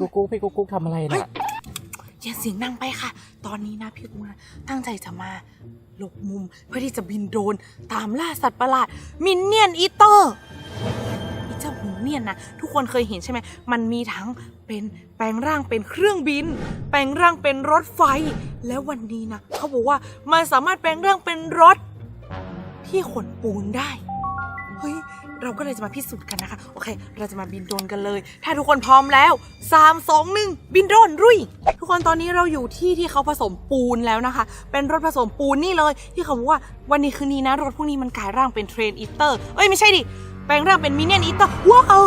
พี่กุ๊กกุ๊กพี่กุ๊กกุ๊กทำอะไรเฮ้ยน่ะอย่าเสียงดังไปค่ะ ตอนนี้นะพี่กุมาตั้งใจจะมาหลบมุมเพื่อที่จะบินโดรนตามล่าสัตว์ประหลาดมินเนี่ยนอีเตอร์ไอเจ้ามินเนี่ยนนะทุกคนเคยเห็นใช่ไหมมันมีทั้งเป็นแปลงร่างเป็นเครื่องบิน แปลงร่างเป็นรถไฟ แล้ววันนี้นะเขาบอกว่ามันสามารถแปลงร่างเป็นรถที่ขนปูนได้ เฮ้ย เราก็เลยจะมาพิสูจน์กันนะคะ โอเค เราจะมาบินโดรนกันเลย ถ้าทุกคนพร้อมแล้ว 3 2 1 บินโดรนรุยทุกคนตอนนี้เราอยู่ที่ที่เขาผสมปูนแล้วนะคะ เป็นรถผสมปูนนี่เลย ที่เขาบอกว่าวันนี้คืนนี้นะ รถพวกนี้มันกลายร่างเป็นเทรนอีเตอร์ เอ้ยไม่ใช่ดิ แปลงร่างเป็นมินเนี่ยนอีเตอร์ว้าว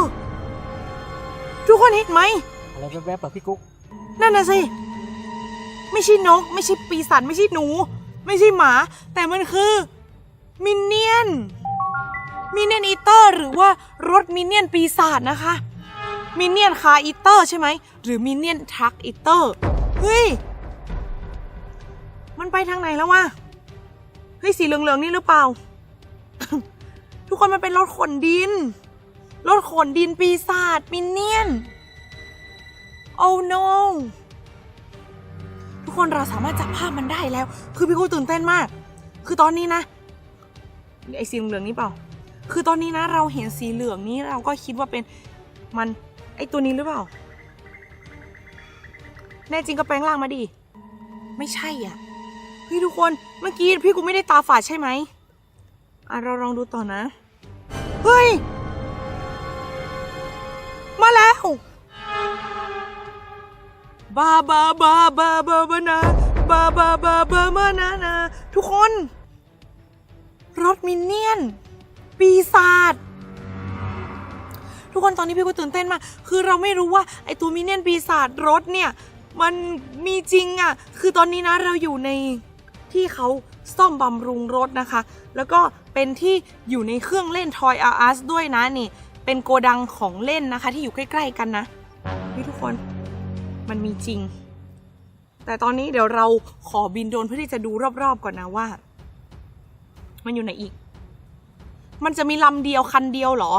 ทุกคนเห็นไหมอะไรแวบๆแบบพี่กุ๊ก นั่นน่ะสิ ไม่ใช่นก ไม่ใช่ปีศาจ ไม่ใช่หนู ไม่ใช่หมา แต่มันคือมินเนี่ยน มินเนี่ยนอีเตอร์หรือว่ารถมินเนี่ยนปีศาจนะคะ มินเนี่ยนคาอีเตอร์ใช่ไหม หรือมินเนี่ยนทรัคอีเตอร์ เฮ้ย มันไปทางไหนแล้ววะ เฮ้ย สีเหลืองๆนี่หรือเปล่า ทุกคนมันเป็นรถขนดิน รถขนดินปีศาจมินเนี่ยน Oh no ทุกคนเราสามารถจับภาพมันได้แล้ว คือพี่กูตื่นเต้นมาก คือตอนนี้นะไอสีเหลืองนี่เปล่า คือตอนนี้นะเราเห็นสีเหลืองนี้เราก็คิดว่าเป็นมันไอตัวนี้หรือเปล่า แน่จริงก็แปลงร่างมาดิ ไม่ใช่อะเฮ้ยทุกคนเมื่อกี้พี่กูไม่ได้ตาฝาดใช่ไหมอะเราลองดูต่อนะ เฮ้ย มาแล้วบาบาบาบาบาบานาบาบาบาบามานานาทุกคน รถมินเนี่ยน ปีศาจทุกคนตอนนี้พี่ก็ตื่นเต้นมากคือเราไม่รู้ว่าไอตัวมินเนี่ยนปีศาจรถเนี่ยมันมีจริงอะ่ะ คือตอนนี้นะเราอยู่ในที่เขาซ่อมบำรุงรถนะคะ แล้วก็เป็นที่อยู่ในเครื่องเล่น Toy R Us ด้วยนะนี่ เป็นโกดังของเล่นนะคะ ที่อยู่ใกล้ ๆ กันนะนี่ทุกคนมันมีจริง แต่ตอนนี้เดี๋ยวเราขอบินโดนเพื่อที่จะดูรอบ ๆ ก่อนนะว่า มันอยู่ไหนอีก มันจะมีลำเดียวคันเดียวหรอ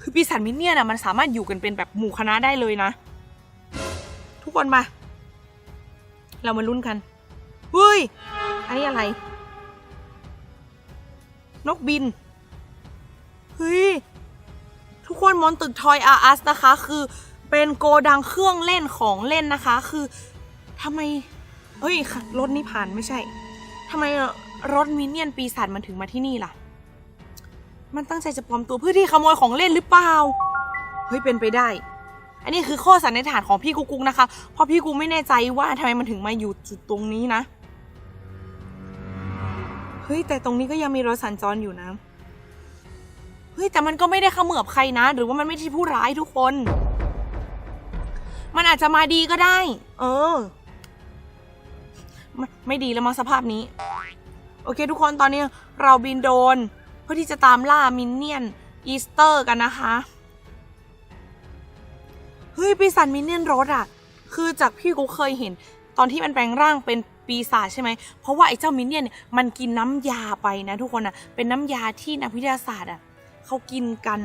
คือปีศาจมินเนี่ยนะมันสามารถอยู่กันเป็นแบบหมู่คณะได้เลยนะ ทุกคนมา เรามาลุ้นกันเฮ้ย อันนี้อะไร นกบิน เฮ้ย ทุกคนมอนตึกทอยอาร์อัสนะคะ คือเป็นโกดังเครื่องเล่นของเล่นนะคะ คือทำไมเอ้ยรถนี่ผ่านไม่ใช่ทำไมรถมินเนี่ยนปีศาจมันถึงมาที่นี่ล่ะ มันตั้งใจจะปลอมตัวเพื่อที่ขโมยของเล่นหรือเปล่า เฮ้ยเป็นไปได้ อันนี้คือข้อสันนิษฐานของพี่กุ๊กกุ๊กนะคะ เพราะพี่กุ๊กไม่แน่ใจว่าทำไมมันถึงมาอยู่จุดตรงนี้นะ เฮ้ยแต่ตรงนี้ก็ยังมีรถสัญจรอยู่นะ เฮ้ยแต่มันก็ไม่ได้เขมือบใครนะ หรือว่ามันไม่ใช่ผู้ร้ายทุกคน มันอาจจะมาดีก็ได้ เออ ไม่ไม่ดีแล้วมั้งสภาพนี้ โอเค ทุกคนตอนนี้เราบินโดน พื่อที่จะตามล่ามินเนี่ยนอีสเตอร์กันนะคะ เฮ้ย ปีศาจมินเนี่ยนรถอะคือจากพี่กูเคยเห็น ตอนที่มันแปลงร่างเป็นปีศาจใช่ไหม เพราะว่าไอ้เจ้ามินเนี่ยนเนี่ยมันกินน้ำยาไปนะทุกคนอะเป็นน้ำยาที่นักวิทยาศาสตร์อะเขากินกัน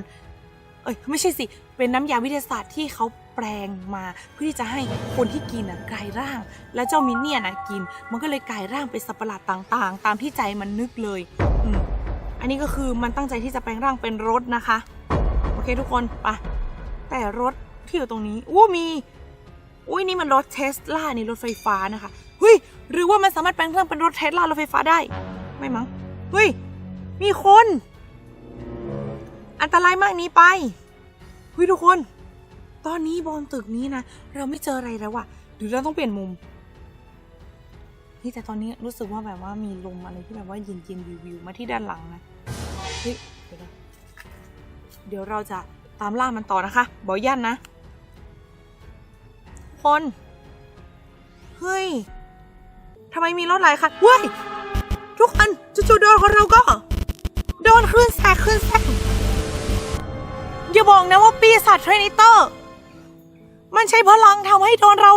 เอ้ยไม่ใช่สิ เป็นน้ำยาวิทยาศาสตร์ที่เขาแปลงมาเพื่อที่จะให้คนที่กินอะกลายร่าง แล้วเจ้ามินเนี่ยนอะกิน มันก็เลยกลายร่างเป็นสัตว์ประหลาดต่างๆ ตามที่ใจมันนึกเลย อืม อันนี้ก็คือมันตั้งใจที่จะแปลงร่างเป็นรถนะคะ โอเคทุกคนไปแต่รถที่อยู่ตรงนี้อู้มี อุ้ยนี่มันรถเทสลานี่รถไฟฟ้านะคะเฮ้ยหรือว่ามันสามารถแปลงร่างเป็นรถเทสลารถไฟฟ้าได้ ไม่มั้งเฮ้ยมีคน อันตรายมากหนี้ไปเฮ้ยทุกคน ตอนนี้บนตึกนี้นะเราไม่เจออะไรแล้วอะหรือเราต้องเปลี่ยนมุมนี่แต่ตอนนี้รู้สึกว่าแบบว่ามีลมอะไรที่แบบว่าเย็นเย็นวิววิวมาที่ด้านหลังนะ เฮ้ยเดี๋ยวเราจะตามล่ามันต่อนะคะ บอยันนะ คน เฮ้ยทำไมมีรถหลายคันเฮ้ย ทุกคนจู่ๆโดนของเราก็ โดนคลื่นแทรกคลื่นแทกอย่าบอกนะว่าปีศาจเทรนิเตอร์ มันใช้พลังทำให้โดนเรา